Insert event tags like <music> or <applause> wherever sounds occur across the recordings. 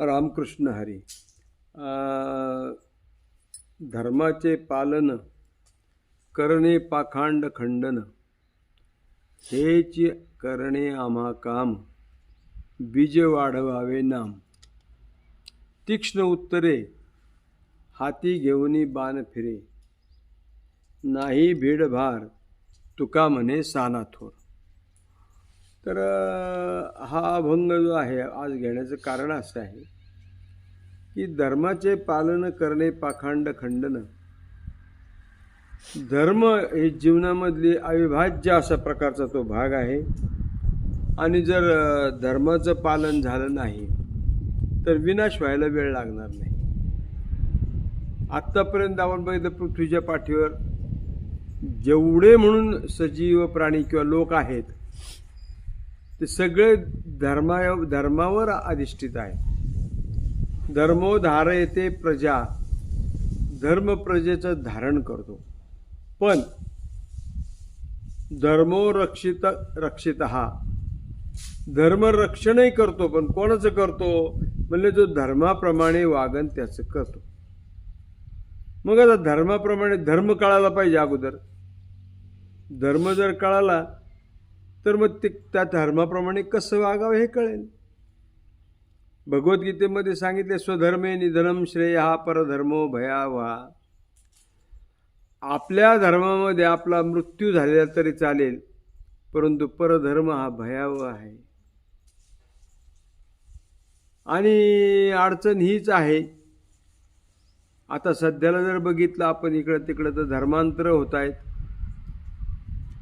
रामकृष्ण हरी. धर्माचे पालन करणे पाखांड खंडन. हेच करणे आम्हा काम बीज वाढवावे नाम. तीक्ष्ण उत्तरे हाती घेऊनी बाण फिरे. नाही भीडभार तुका म्हणे साना थोर. तर हा अभंग जो आहे आज घेण्याचं कारण असं आहे की धर्माचे पालन करणे पाखांड खंडन. धर्म हे जीवनामधली अविभाज्य अशा प्रकारचा तो भाग आहे. आणि जर धर्माचं पालन झालं नाही तर विनाश व्हायला वेळ लागणार नाही. आत्तापर्यंत आपण बघितलं पृथ्वीच्या पाठीवर जेवढे म्हणून सजीव प्राणी किंवा लोक आहेत ते सगळे धर्मा धर्मावर अधिष्ठित आहे. धर्मो धारयते प्रजा धर्म प्रजेचं धारण करतो. पण धर्मो रक्षित रक्षित हा धर्मरक्षणही करतो पण कोणाचं करतो? म्हणजे जो धर्माप्रमाणे वागन त्याचं करतो. मग आता धर्माप्रमाणे धर्म कळायला पाहिजे अगोदर. धर्म जर कळाला तर मग ते त्या धर्माप्रमाणे कसं वागावं हे कळेल. भगवद्गीतेमध्ये सांगितले स्वधर्मे निधनम श्रेय हा परधर्मो भयावा आपल्या धर्मामध्ये आपला मृत्यू झालेला तरी चालेल परंतु परधर्म हा भयावह आहे. आणि अडचण हीच आहे. आता सध्याला जर बघितलं आपण इकडं तिकडं तर धर्मांतर होत आहेत.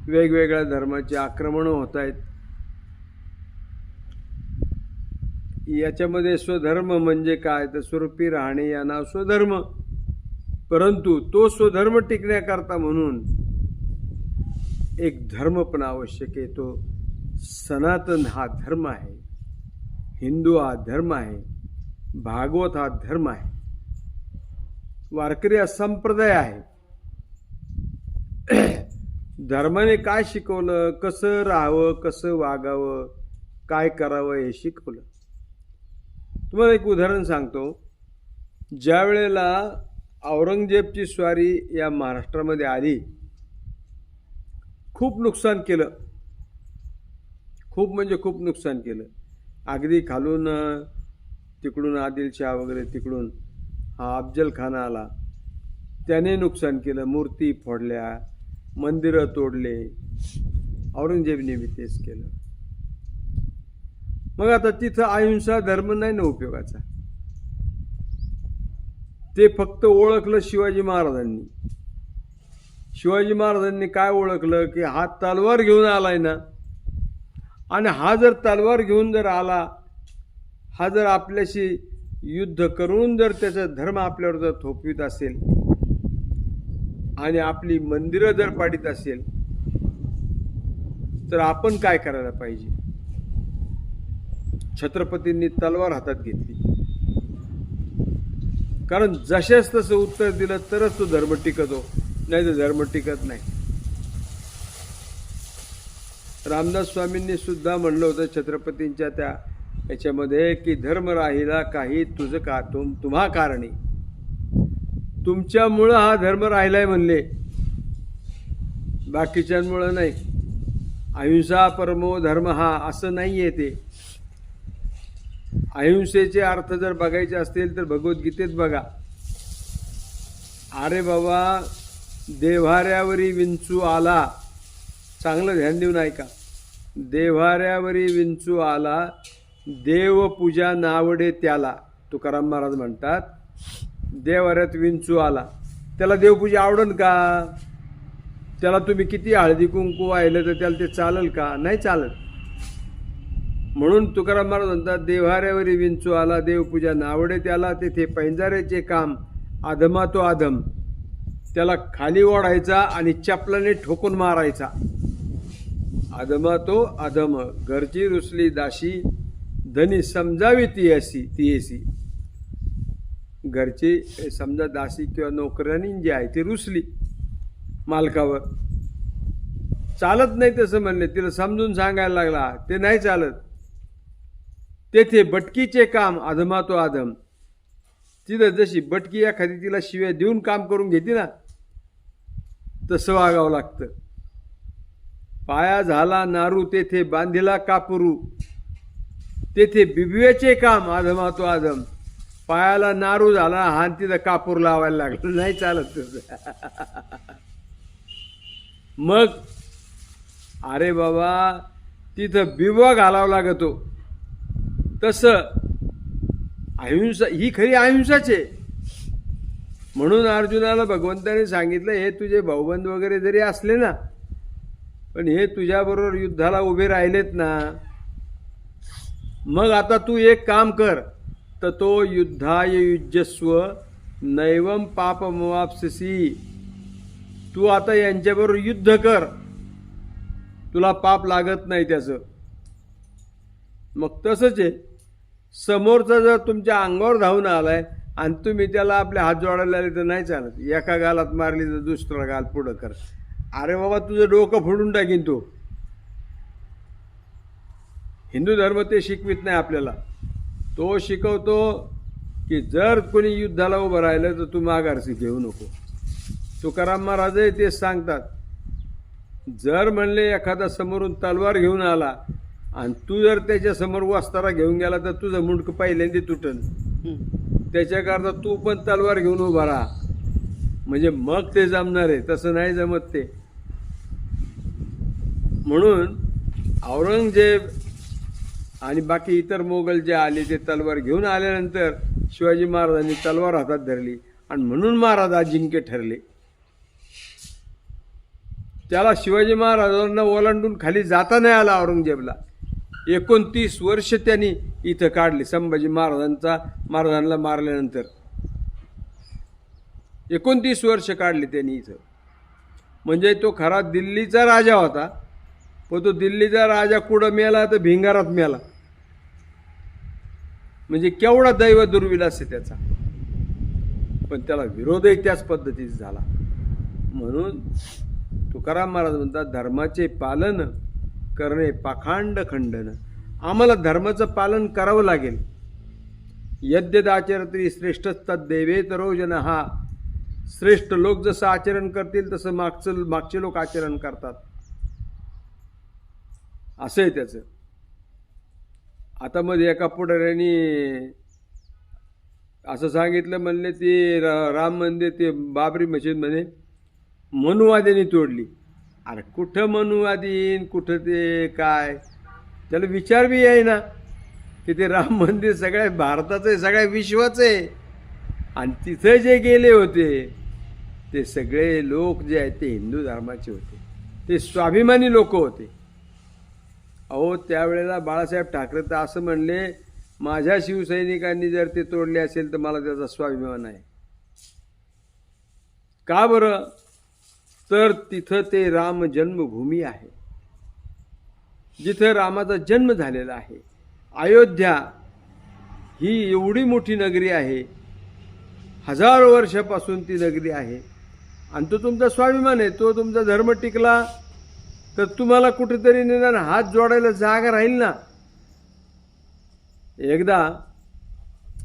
वेगवेगळ्या धर्माची आक्रमणं होत आहेत याच्यामध्ये स्वधर्म म्हणजे काय? तर स्वरूपी राहणे या नाव स्वधर्म. परंतु तो स्वधर्म टिकण्याकरता म्हणून एक धर्म पण आवश्यक आहे. तो सनातन हा धर्म आहे. हिंदू हा धर्म आहे. भागवत हा धर्म आहे. वारकरी हा संप्रदाय आहे. धर्माने काय शिकवलं? कसं राहावं? कसं वागावं? काय करावं हे शिकवलं. तुम्हाला एक उदाहरण सांगतो. ज्या वेळेला औरंगजेबची स्वारी या महाराष्ट्रामध्ये आली खूप नुकसान केलं. खूप म्हणजे खूप नुकसान केलं. अगदी खालून तिकडून आदिलशाह वगैरे तिकडून हा अफजल खान आला. त्याने नुकसान केलं. मूर्ती फोडल्या. मंदिरं तोडले. औरंगजेबने बी तेच केलं. मग आता तिथं अहिंसा धर्म नाही ना उपयोगाचा? ते फक्त ओळखलं शिवाजी महाराजांनी. शिवाजी महाराजांनी काय ओळखलं? की हा तलवार घेऊन आलाय ना. आणि हा जर तलवार घेऊन जर आला हा जर आपल्याशी युद्ध करून जर त्याचा धर्म आपल्यावर जर थोपवीत असेल आणि आपली मंदिरं जर पाडित असेल तर आपण काय करायला पाहिजे? छत्रपतींनी तलवार हातात घेतली. कारण जशाच तसं उत्तर दिलं तरच तो धर्म टिकतो नाही तर धर्म टिकत नाही. रामदास स्वामींनी सुद्धा म्हणलं होतं छत्रपतींच्या त्या याच्यामध्ये की धर्म राहिला काही तुझं का तुम तुम्हा कारणी. तुमच्यामुळं हा धर्म राहिला आहे म्हणले. बाकीच्यांमुळं नाही. अहिंसा परमो धर्म हा असं नाही आहे ते. अहिंसेचे अर्थ जर बघायचे असतील तर भगवद्गीतेत बघा. अरे बाबा देव्हाऱ्यावरी विंचू आला. चांगलं ध्यान देऊन ऐका. देव्हाऱ्यावरी विंचू आला देवपूजा नावडे त्याला. तुकाराम महाराज म्हणतात देवाऱ्यात विंचू आला. त्याला देवपूजा आवडन का? त्याला तुम्ही किती हळदी कुंकू वाहिलं तर त्याला ते चालेल का? नाही चालत म्हणून तुकाराम महाराज म्हणतात देव्हाऱ्यावरी विंचू आला देवपूजा नावडे त्याला तेथे पैंजाऱ्याचे काम आधमा तो आधम त्याला खाली ओढायचा आणि चपलाने ठोकून मारायचा. आदमा तो आदम घरची रुसली दाशी धनी समजावी ती अशी ती अशी. घरचे समजा दासी किंवा नोकऱ्यानी जी आहे ती रुसली मालकावर. चालत नाही तसं म्हणले तिला समजून सांगायला लागला ते नाही चालत. तेथे बटकीचे काम अधमातो आधम तिथं जशी बटकी एखादी तिला शिव्या देऊन काम करून घेते ना तसं वागावं लागतं. पाया झाला नारू तेथे बांधिला कापुरू. तेथे बिबव्याचे काम आधमातो आधम पायाला नारू झाला हा तिथं कापूर लावायला लागला. नाही चालत तसं मग अरे बाबा तिथं बिबवा घालावा लागतो. तसं अहिंसा ही खरी अहिंसाच आहे. म्हणून अर्जुनाला भगवंताने सांगितलं हे तुझे भाऊबंद वगैरे जरी असले ना पण हे तुझ्याबरोबर युद्धाला उभे राहिलेत ना. मग आता तू एक काम कर तर तो युद्धाय युजस्व नैवम पापमवापससी। तू आता यांच्याबरोबर युद्ध कर. तुला पाप लागत नाही त्याचं. मग तसंच आहे. समोरचा जर तुमच्या अंगावर धावून आलाय आणि तुम्ही त्याला आपले हात जोडायला आले तर नाही चालत. एका गालात मारली तर दुसरा गाल पुढं कर. अरे बाबा तुझं डोकं फोडून टाकीन तू. हिंदू धर्म ते शिकवित नाही आपल्याला. तो शिकवतो की जर कोणी युद्धाला उभं राहिलं तर तू माघारसी घेऊ नको. तुकाराम महाराजही तेच सांगतात. जर म्हणले एखादा समोरून तलवार घेऊन आला आणि तू जर त्याच्यासमोर वास्तारा वस्तारा घेऊन गेला तर तुझं मुंडकं पहिल्यांदा तुटन. त्याच्याकरता तू पण तलवार घेऊन उभा राहा. म्हणजे मग ते जमणार आहे तसं नाही जमत ते. म्हणून औरंगजेब आणि बाकी इतर मोगल जे आले ते तलवार घेऊन आल्यानंतर शिवाजी महाराजांनी तलवार हातात धरली आणि म्हणून महाराज अजिंक्य ठरले. त्याला शिवाजी महाराजांना ओलांडून खाली जाता नाही आला औरंगजेबला. एकोणतीस वर्ष त्यांनी इथं काढले संभाजी महाराजांचा महाराजांना मारल्यानंतर. एकोणतीस वर्ष काढले त्यांनी इथं. म्हणजे तो खरा दिल्लीचा राजा होता. पण तो दिल्लीचा राजा कुठं मेला तर भिंगारात मेला. म्हणजे केवढा दैव दुर्विलास आहे त्याचा? पण त्याला विरोधही त्याच पद्धतीचा झाला. म्हणून तुकाराम महाराज म्हणतात धर्माचे पालन करणे पाखांड खंडन. आम्हाला धर्माचं पालन करावं लागेल. यद्यदाचरत्री श्रेष्ठ देवेतरो जन हा श्रेष्ठ लोक जसं आचरण करतील तसं मागचं मागचे लोक आचरण करतात. असं आहे त्याचं. आता मध्ये एका पुढाऱ्याने असं सांगितलं म्हणले ते रा राम मंदिर ते बाबरी मशीद म्हणे मनुवाद्यांनी तोडली. अरे कुठं मनुवादीन कुठं ते काय? त्याला विचार बी आहे ना की ते राम मंदिर सगळ्या भारताचं आहे सगळ्या विश्वाचं आहे. आणि तिथं जे गेले होते ते सगळे लोक जे आहेत ते हिंदू धर्माचे होते. ते स्वाभिमानी लोक होते. अहो त्यावेळेला बाळासाहेब ठाकरे तर असं म्हणले माझ्या शिवसैनिकांनी जर ते तोडले असेल तर मला त्याचा स्वाभिमान आहे. का बरं? तर तिथं ते राम जन्मभूमी आहे. जिथं रामाचा जन्म झालेला आहे. अयोध्या ही एवढी मोठी नगरी आहे. हजारो वर्षापासून ती नगरी आहे. आणि तो तुमचा स्वाभिमान आहे. तो तुमचा धर्म टिकला. तर तुम्हाला कुठेतरी निदान हात जोडायला जागा राहील ना? एकदा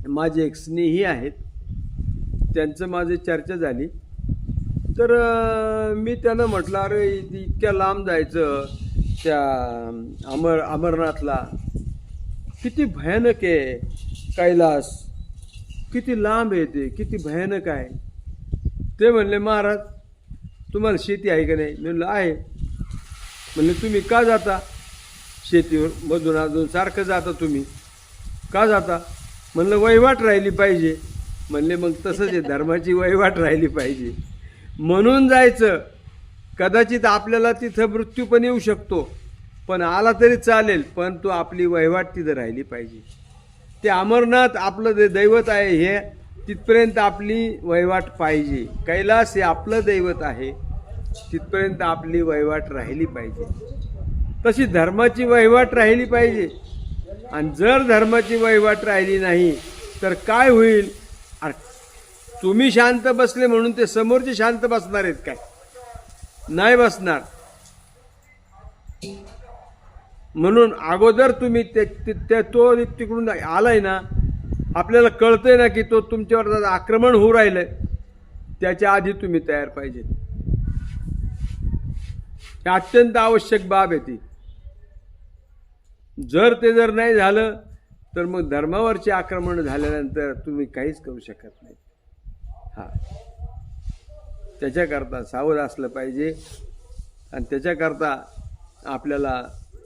माझे एक स्नेही आहेत. त्यांचं माझी चर्चा झाली. तर मी त्यांना म्हटलं अरे इतक्या लांब जायचं त्या अमर अमरनाथला. किती भयानक आहे कैलास. किती लांब आहे ते. किती भयानक आहे. ते म्हणले महाराज तुम्हाला शेती आहे का नाही? म्हणलं आहे. म्हणले तुम्ही का जाता? शेतीवर मधून अजून सारखं जाता तुम्ही. का जाता? म्हणलं वहिवाट राहिली पाहिजे. म्हणले मग तसंच आहे धर्माची वहिवाट राहिली पाहिजे. म्हणून जायचं. कदाचित आपल्याला तिथं मृत्यू पण येऊ शकतो. पण आला तरी चालेल पण तो आपली वहिवाट तिथं राहिली पाहिजे. ते अमरनाथ आपलं जे दैवत आहे हे तिथपर्यंत आपली वहिवाट पाहिजे. कैलास हे आपलं दैवत आहे. तिथपर्यंत आपली वहिवाट राहिली पाहिजे. तशी धर्माची वहिवाट राहिली पाहिजे. आणि जर धर्माची वहिवाट राहिली नाही तर काय होईल? अरे तुम्ही शांत बसले म्हणून ते समोरचे शांत बसणार आहेत काय? नाही बसणार. म्हणून अगोदर तुम्ही ते ते- ते- तो तिकडून आलाय ना आपल्याला कळतंय ना की तो तुमच्यावर आक्रमण होऊ राहिलंय. त्याच्या आधी तुम्ही तयार पाहिजे. ही अत्यंत आवश्यक बाब आहे ती. जर ते जर नाही झालं तर मग धर्मावरचे आक्रमण झाल्यानंतर तुम्ही काहीच करू शकत नाही. हा. त्याच्याकरता सावध असलं पाहिजे आणि त्याच्याकरता आपल्याला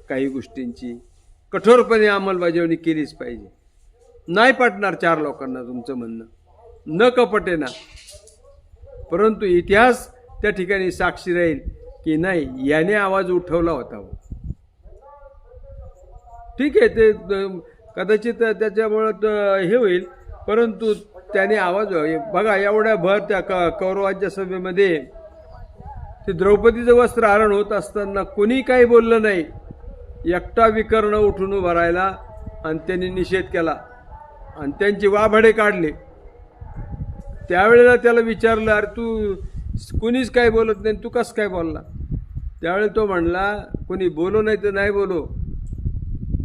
काही गोष्टींची कठोरपणे अंमलबजावणी केलीच पाहिजे. नाही पटणार चार लोकांना तुमचं म्हणणं. न कपटे ना परंतु इतिहास त्या ठिकाणी साक्षी राहील. की नाही याने आवाज उठवला होता हो. ठीक आहे ते कदाचित त्याच्यामुळं हे होईल परंतु त्याने आवाज बघा एवढ्या भर त्या क कौरवांच्या सभेमध्ये ते द्रौपदीचं वस्त्र हरण होत असताना कोणी काही बोललं नाही एकटा विकर्ण उठून उभा राहिला आणि त्यांनी निषेध केला आणि त्यांची वाभाडे काढले त्यावेळेला त्याला विचारलं अरे तू कुणीच काय बोलत नाही तू कसं काय बोलला? त्यावेळी तो म्हणला कोणी बोलो नाही तर नाही बोलो.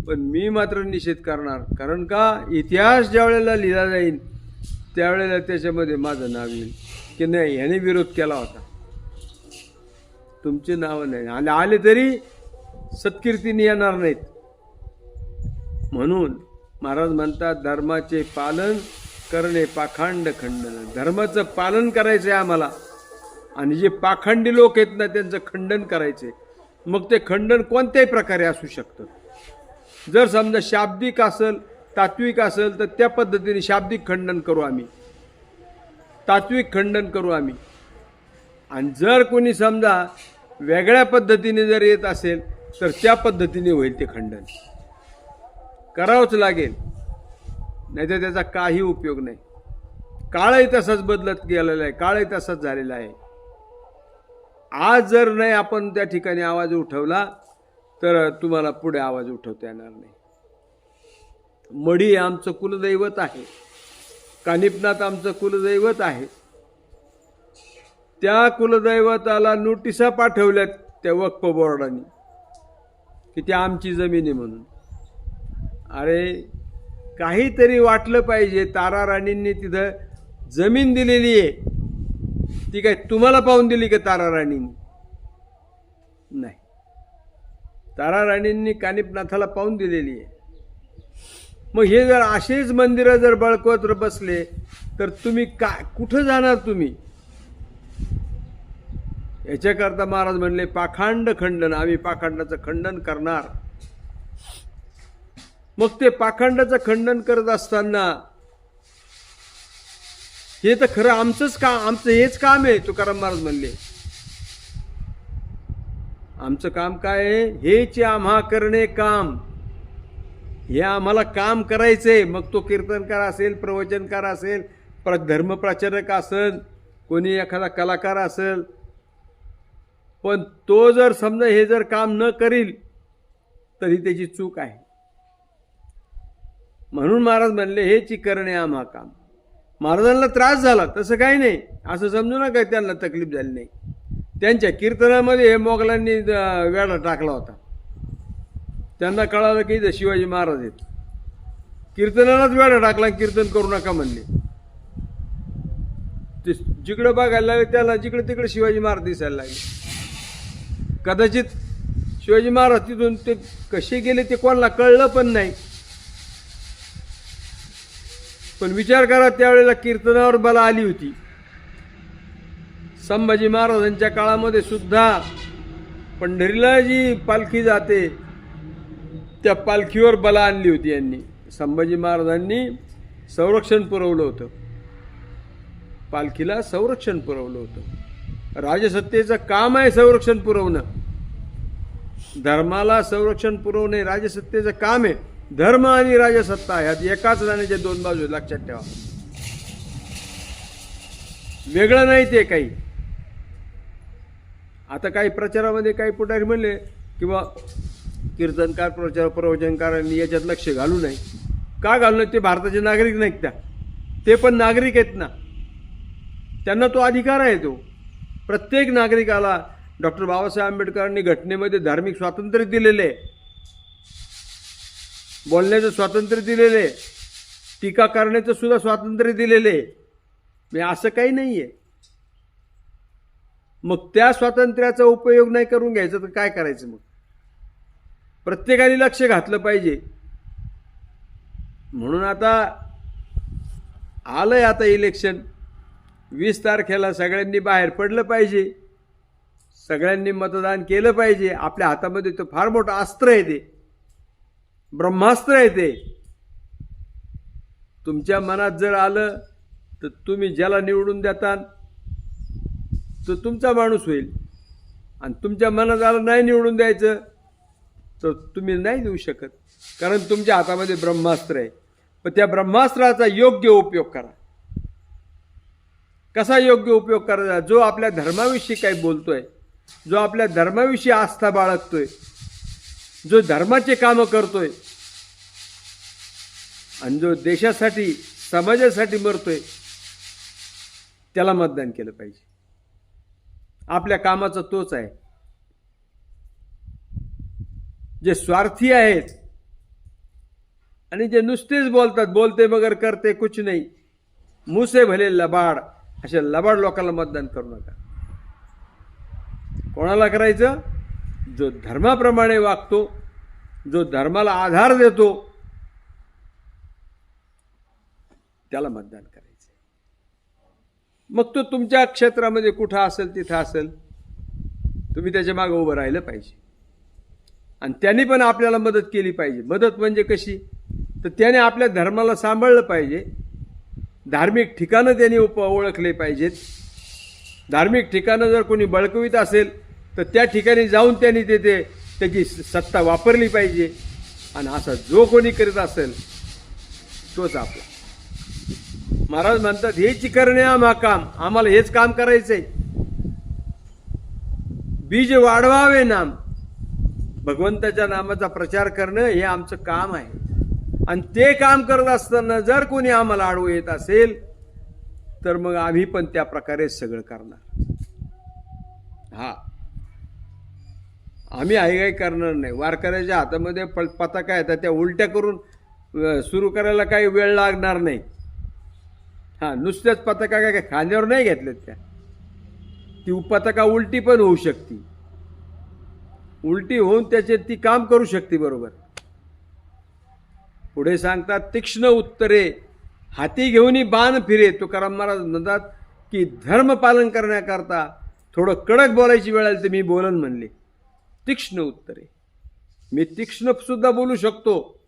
पण मी मात्र निषेध करणार. कारण का? इतिहास ज्या वेळेला लिहिला जाईल त्यावेळेला त्याच्यामध्ये माझं नाव येईल. की नाही ह्याने विरोध केला होता. तुमचे नावं नाही. आणि आले तरी सत्कीर्तीने येणार नाहीत. म्हणून महाराज म्हणतात धर्माचे पालन करणे पाखांड खंडन. धर्माचं पालन करायचं आहे आम्हाला. आणि जे पाखंडी लोक आहेत ना त्यांचं खंडन करायचे. मग ते खंडन कोणत्याही प्रकारे असू शकतं. जर समजा शाब्दिक असेल तात्विक असेल तर त्या पद्धतीने शाब्दिक खंडन करू आम्ही. तात्विक खंडन करू आम्ही. आणि जर कोणी समजा वेगळ्या पद्धतीने जर येत असेल तर त्या पद्धतीने होईल ते खंडन. करावंच लागेल. नाही तर त्याचा काही उपयोग नाही. काळही तसाच बदलत गेलेला आहे. काळही तसाच झालेला आहे. आज जर नाही आपण त्या ठिकाणी आवाज उठवला तर तुम्हाला पुढे आवाज उठवता येणार नाही. मढी आमचं कुलदैवत आहे. कानिपनाथ आमचं कुलदैवत आहे. त्या कुलदैवताला नोटिसा पाठवल्यात त्या वक्फ बोर्डाने की ती आमची जमीन आहे म्हणून. अरे काहीतरी वाटलं पाहिजे तारा राणींनी तिथं जमीन दिलेली आहे. ती काय तुम्हाला पाहून दिली का तारा राणींनी? नाही. तारा राणींनी कानिपनाथाला पाहून दिलेली आहे. मग हे जर असेच मंदिरं जर बळकवत बसले तर तुम्ही काय कुठं जाणार तुम्ही? याच्याकरता महाराज म्हणले पाखांड खंडन आम्ही पाखांडाचं खंडन करणार. मग ते पाखंडाचं खंडन करत असताना हे तर खरं आमचंच काम आमचं हेच काम आहे तुकाराम महाराज म्हणले. आमचं काम काय आहे? हेच आम्हा करणे काम. हे आम्हाला काम करायचंय. मग तो कीर्तनकार असेल प्रवचनकार असेल प्र धर्मप्रचारक असेल कोणी एखादा कलाकार असेल. पण तो जर समजा हे जर काम न करील तरी त्याची चूक आहे. म्हणून महाराज म्हणले हे करणे आम्हा काम. महाराजांना त्रास झाला. तसं काही नाही. असं समजू नका त्यांना तकलीफ झाली नाही. त्यांच्या कीर्तनामध्ये हे मोगलांनी वेढा टाकला होता. त्यांना कळालं की इथं शिवाजी महाराज आहेत. कीर्तनालाच वेळा टाकला कीर्तन करू नका म्हणले. ते जिकडं बघायला लागले त्याला जिकडे तिकडे शिवाजी महाराज दिसायला लागले. कदाचित शिवाजी महाराज तिथून ते कसे गेले ते कोणाला कळलं पण नाही. पण विचार करा त्यावेळेला कीर्तनावर बला आली होती. संभाजी महाराजांच्या काळामध्ये सुद्धा पंढरीला जी पालखी जाते त्या पालखीवर बला आणली होती यांनी. संभाजी महाराजांनी संरक्षण पुरवलं होतं. पालखीला संरक्षण पुरवलं होतं. राजसत्तेचं काम आहे संरक्षण पुरवणं. धर्माला संरक्षण पुरवणे राजसत्तेचं काम आहे. धर्म आणि राजसत्ता ह्यात एकाच नाण्याच्या दोन बाजू लक्षात ठेवा. वेगळं नाही ते काही. आता काही प्रचारामध्ये काही पुढारी म्हणले किंवा कीर्तनकार प्रचार प्रवचनकारांनी याच्यात लक्ष घालू नये. का घालू नये? ते भारताचे नागरिक नाहीत त्या. ते पण नागरिक आहेत ना. त्यांना तो अधिकार आहे तो. प्रत्येक नागरिकाला डॉक्टर बाबासाहेब आंबेडकरांनी घटनेमध्ये धार्मिक स्वातंत्र्य दिलेले आहे. बोलण्याचं स्वातंत्र्य दिलेलं आहे. टीका करण्याचं सुद्धा स्वातंत्र्य दिलेलं आहे. मी असं काही नाही आहे मग त्या स्वातंत्र्याचा उपयोग नाही करून घ्यायचा तर काय करायचं मग? प्रत्येकाने लक्ष घातलं पाहिजे. म्हणून आता आलंय आता इलेक्शन. वीस तारखेला सगळ्यांनी बाहेर पडलं पाहिजे. सगळ्यांनी मतदान केलं पाहिजे. आपल्या हातामध्ये तो फार मोठं अस्त्र आहे ते. ब्रह्मास्त्र आहे ते. तुमच्या मनात जर आलं तर तुम्ही ज्याला निवडून देता तो तुमचा माणूस होईल. आणि तुमच्या मनात आलं नाही निवडून द्यायचं तर तुम्ही नाही देऊ शकत. कारण तुमच्या हातामध्ये ब्रह्मास्त्र आहे. पण त्या ब्रह्मास्त्राचा योग्य उपयोग करा. कसा योग्य उपयोग करायचा? जो आपल्या धर्माविषयी काही बोलतोय जो आपल्या धर्माविषयी आस्था बाळगतोय जो धर्माचे कामं करतोय आणि जो देशासाठी समाजासाठी मरतोय त्याला मतदान केलं पाहिजे. आपल्या कामाचा तोच आहे. जे स्वार्थी आहेत आणि जे नुसतेच बोलतात बोलते मगर करते कुछ नाही. मुसे भले लबाड अशा लबाड लोकांना मतदान करू नका. कोणाला करायचं? जो धर्माप्रमाणे वागतो जो धर्माला आधार देतो त्याला मतदान करायचं मग तो तुमच्या क्षेत्रामध्ये कुठं असेल तिथं असेल तुम्ही त्याच्यामागे उभं राहिलं पाहिजे. आणि त्यांनी पण आपल्याला मदत केली पाहिजे. मदत म्हणजे कशी? तर त्याने आपल्या धर्माला सांभाळलं पाहिजे. धार्मिक ठिकाणं त्यांनी उप ओळखले पाहिजेत. धार्मिक ठिकाणं जर कोणी बळकवीत असेल तर त्या ठिकाणी जाऊन त्यांनी तेथे त्याची सत्ता वापरली पाहिजे. आणि असा जो कोणी करीत असेल तोच आपला. महाराज म्हणतात हेच करणे आम्हा काम आम्हाला हेच काम करायचंय. बीज वाढवावे नाम. भगवंताच्या नामाचा प्रचार करणं हे आमचं काम आहे. आणि ते काम करत असताना जर कोणी आम्हाला आडवू येत असेल तर मग आम्ही पण त्या प्रकारे सगळं करणार. हा. आम्ही आईगाई करणार नाही. वारकऱ्याच्या हातामध्ये प पताका येतात त्या उलट्या करून सुरू करायला काही वेळ लागणार नाही. हां नुसत्याच पताका काय काय खांद्यावर नाही घेतल्यात त्या. ती पताका उलटी पण होऊ शकते. उलटी होऊन त्याचे ती काम करू शकते बरोबर. पुढे सांगतात तीक्ष्ण उत्तरे हाती घेऊनही बाण फिरे. तुकाराम महाराज म्हणतात की धर्म पालन करण्याकरता थोडं कडक बोलायची वेळ आली तर मी बोलन म्हणले. तीक्ष्ण उत्तरे. मी तीक्ष्ण सुद्धा बोलू शकतो.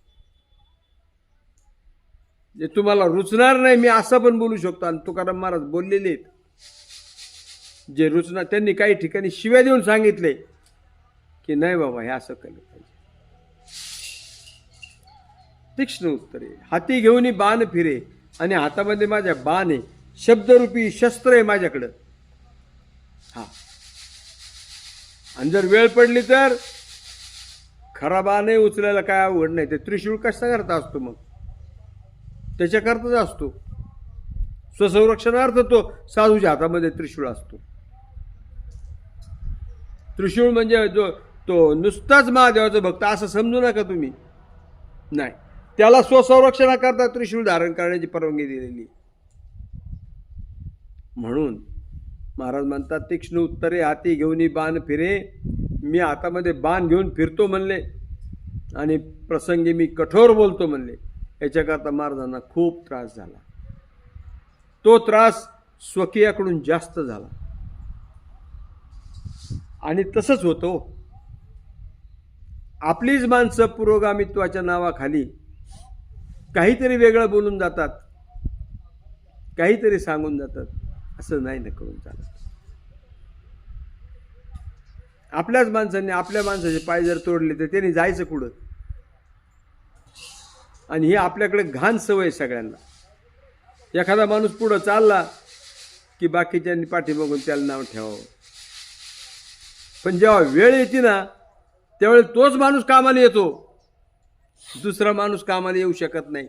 जे तुम्हाला रुचणार नाही मी असं पण बोलू शकतो. आणि तुकाराम महाराज बोललेले आहेत. जे रुचणार त्यांनी काही ठिकाणी शिव्या देऊन सांगितले की नाही बाबा हे असं केलं पाहिजे. तीक्ष्ण उत्तरे. हाती घेऊन बाण फिरे आणि हातामध्ये माझ्या बाण आहे. शब्दरूपी शस्त्र आहे माझ्याकडं. हा. आणि जर वेळ पडली तर खराबाने उचलायला काय आवड नाही. ते त्रिशूळ कसा करता असतो मग. त्याच्याकरताच असतो. स्वसंरक्षणार्थ तो साधूच्या हातामध्ये त्रिशूळ असतो. त्रिशूळ म्हणजे जो तो नुसताच महादेवाचा भक्त असं समजू नका तुम्ही. नाही. त्याला स्वसंरक्षणाकरता त्रिशूळ धारण करण्याची परवानगी दिलेली म्हणून महाराज म्हणतात तीक्ष्ण उत्तरे हाती घेऊन बाण फिरे. मी हातामध्ये बाण घेऊन फिरतो म्हणले. आणि प्रसंगी मी कठोर बोलतो म्हणले. याच्याकरता महाराजांना खूप त्रास झाला. तो त्रास स्वकीयाकडून जास्त झाला. आणि तसंच होतो. आपलीच माणसं पुरोगामित्वाच्या नावाखाली काहीतरी वेगळं बोलून जातात. काहीतरी सांगून जातात. असं नाही ना करून चालत. आपल्याच माणसांनी आपल्या माणसाचे पाय जर तोडले तर त्यांनी जायचं कुठं? आणि ही आपल्याकडे घाण सवय सगळ्यांना. एखादा माणूस पुढं चालला की बाकीच्यांनी पाठीमागून त्याला नाव ठेवावं. पण जेव्हा वेळ येते ना त्यावेळी तोच माणूस कामाला येतो. दुसरा माणूस कामाला येऊ शकत नाही.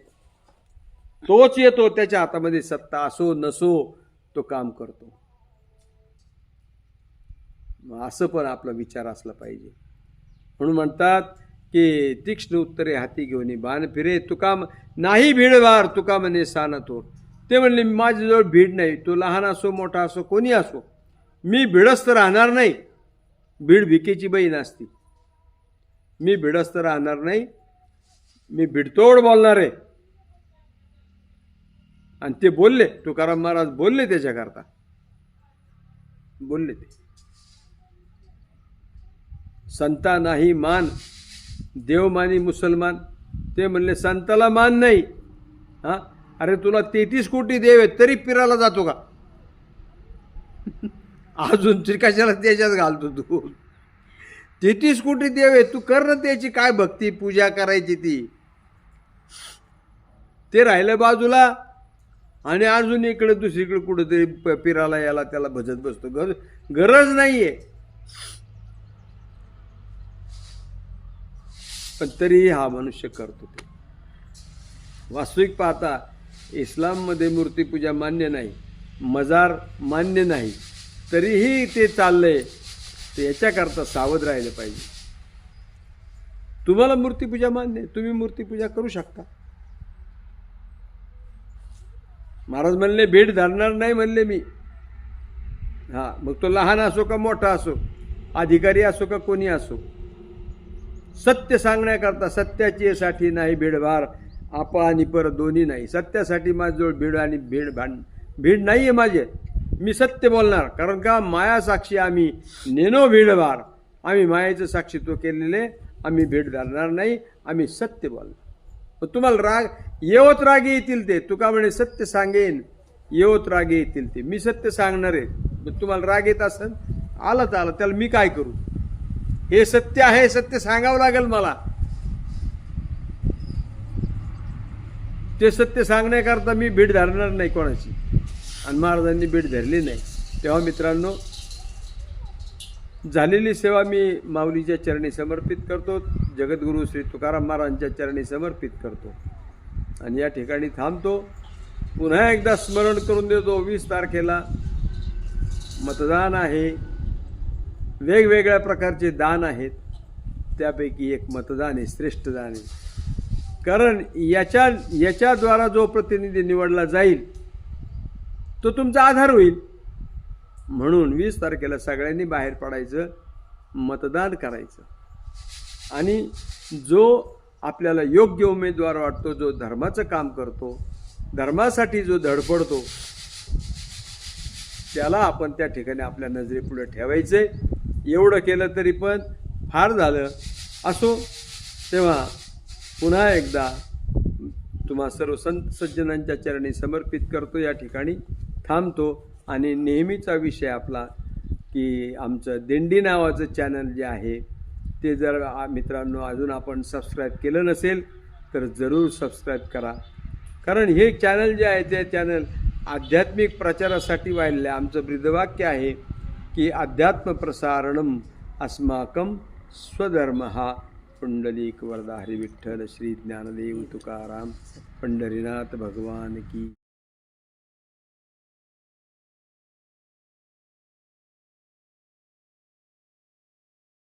तोच येतो त्याच्या हातामध्ये सत्ता असो नसो तो काम करतो. मग असं पण आपला विचार असला पाहिजे. म्हणून म्हणतात की तीक्ष्ण उत्तरे हाती घेऊन बाण फिरे तुका म- नाही भीडवार तुका म्हणे सानतोर ते म्हणले माझ्याजवळ भीड नाही तो लहान असो मोठा असो कोणी असो. मी भिडस्त राहणार नाही. भीड भिकेची बहीण असती. मी भिडस्त राहणार नाही. मी भिडतोड बोलणार. आहे आणि ते बोलले तुकाराम महाराज बोलले त्याच्याकरता. बोलले ते. संता नाही मान देव मानी मुसलमान. ते म्हणले संताला मान नाही. हा? अरे तुला तेहतीस कोटी देव आहेत तरी पिराला जातो का? <laughs> अजून कशाला त्याच्यात घालतो तू? तेहतीस कोटी देव आहेत तू कर ना त्याची काय भक्ती पूजा करायची ती. ते राहिलं बाजूला आणि अजून इकडे दुसरीकडे कुठेतरी प- पिराला याला त्याला भजत बसतो. गर गरज नाहीये. पण तरीही हा मनुष्य करतो ते. वास्तविक पाहता इस्लाममध्ये मूर्तीपूजा मान्य नाही मजार मान्य नाही तरीही ते चाललंय तर याच्याकरता सावध राहिलं पाहिजे. तुम्हाला मूर्तीपूजा मान्य आहे तुम्ही मूर्तीपूजा करू शकता. महाराज म्हणले भेट धरणार नाही म्हणले मी. हां मग तो लहान असो का मोठा असो अधिकारी असो का कोणी असो सत्य सांगण्याकरता सत्याचीसाठी नाही भेडभार आप आणि पर दोन्ही नाही. सत्यासाठी माझ्याजवळ भीड आणि भीड भांड भीड नाही आहे माझे. मी सत्य बोलणार कारण का? माया साक्षी आम्ही नेनो भीडभार. आम्ही मायाचं साक्षीत्व केलेले आम्ही भेट धरणार नाही आम्ही सत्य बोलणार. तुम्हाला राग येवत रागे येतील ते. तुका म्हणे सत्य सांगेन येवत रागे येतील ते. मी सत्य सांगणार. आहे मग तुम्हाला राग येत असेल आला तर आला. त्याला मी काय करू? हे सत्य आहे सत्य सांगावं लागेल मला. ते सत्य सांगण्याकरता मी भीड धरणार नाही कोणाची. आणि महाराजांनी भीड धरली नाही. तेव्हा मित्रांनो झालेली सेवा मी माऊलीच्या चरणी समर्पित करतो. जगद्गुरू श्री तुकाराम महाराजांच्या चरणी समर्पित करतो. आणि या ठिकाणी थांबतो. पुन्हा एकदा स्मरण करून देतो वीस तारखेला मतदान आहे. वेगवेगळ्या प्रकारचे दान आहेत. त्यापैकी एक मतदान आहे श्रेष्ठ दान आहे. कारण याच्या याच्याद्वारा जो प्रतिनिधी निवडला जाईल तो तुमचा आधार होईल. म्हणून वीस तारखेला सगळ्यांनी बाहेर पडायचं मतदान करायचं. आणि जो आपल्याला योग्य उमेदवार वाटतो जो धर्माचं काम करतो धर्मासाठी जो धडपडतो त्याला आपण त्या ठिकाणी आपल्या नजरेपुढे ठेवायचे. एवढं केलं तरी पण फार झालं असो. तेव्हा पुन्हा एकदा तुम्हा सर्व संत सज्जनांच्या चरणी समर्पित करतो. या ठिकाणी थांबतो. आणि नेहमीचा विषय आपला की आमचं दिंडी नावाचं चॅनल जे आहे ते जर मित्रांनो अजून आपण सबस्क्राईब केलं नसेल तर जरूर सबस्क्राईब करा. कारण हे चॅनल जे आहे ते चॅनल आध्यात्मिक प्रचारासाठी वाहिलेलं आहे. आमचं ब्रीदवाक्य आहे की अध्यात्म प्रसारणम अस्माकम स्वधर्म. हा पुंडलिक वरदा हरिविठ्ठल श्री ज्ञानदेव तुकाराम पंढरीनाथ भगवान की